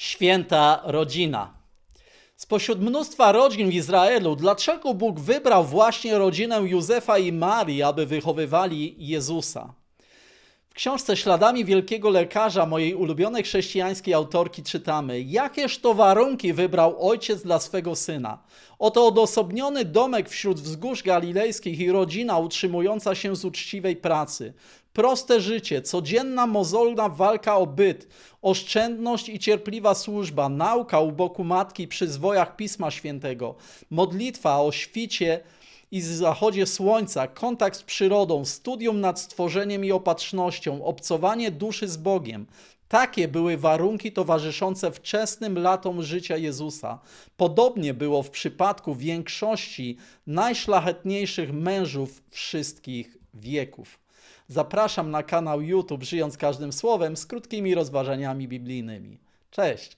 Święta rodzina. Spośród mnóstwa rodzin w Izraelu, dlaczego Bóg wybrał właśnie rodzinę Józefa i Marii, aby wychowywali Jezusa? W książce Śladami Wielkiego Lekarza mojej ulubionej chrześcijańskiej autorki czytamy, jakież to warunki wybrał ojciec dla swego syna. Oto odosobniony domek wśród wzgórz galilejskich i rodzina utrzymująca się z uczciwej pracy. Proste życie, codzienna mozolna walka o byt, oszczędność i cierpliwa służba, nauka u boku matki przy zwojach Pisma Świętego, modlitwa o świcie i zachodzie słońca, kontakt z przyrodą, studium nad stworzeniem i opatrznością, obcowanie duszy z Bogiem. Takie były warunki towarzyszące wczesnym latom życia Jezusa. Podobnie było w przypadku większości najszlachetniejszych mężów wszystkich wieków. Zapraszam na kanał YouTube Żyjąc Każdym Słowem z krótkimi rozważaniami biblijnymi. Cześć!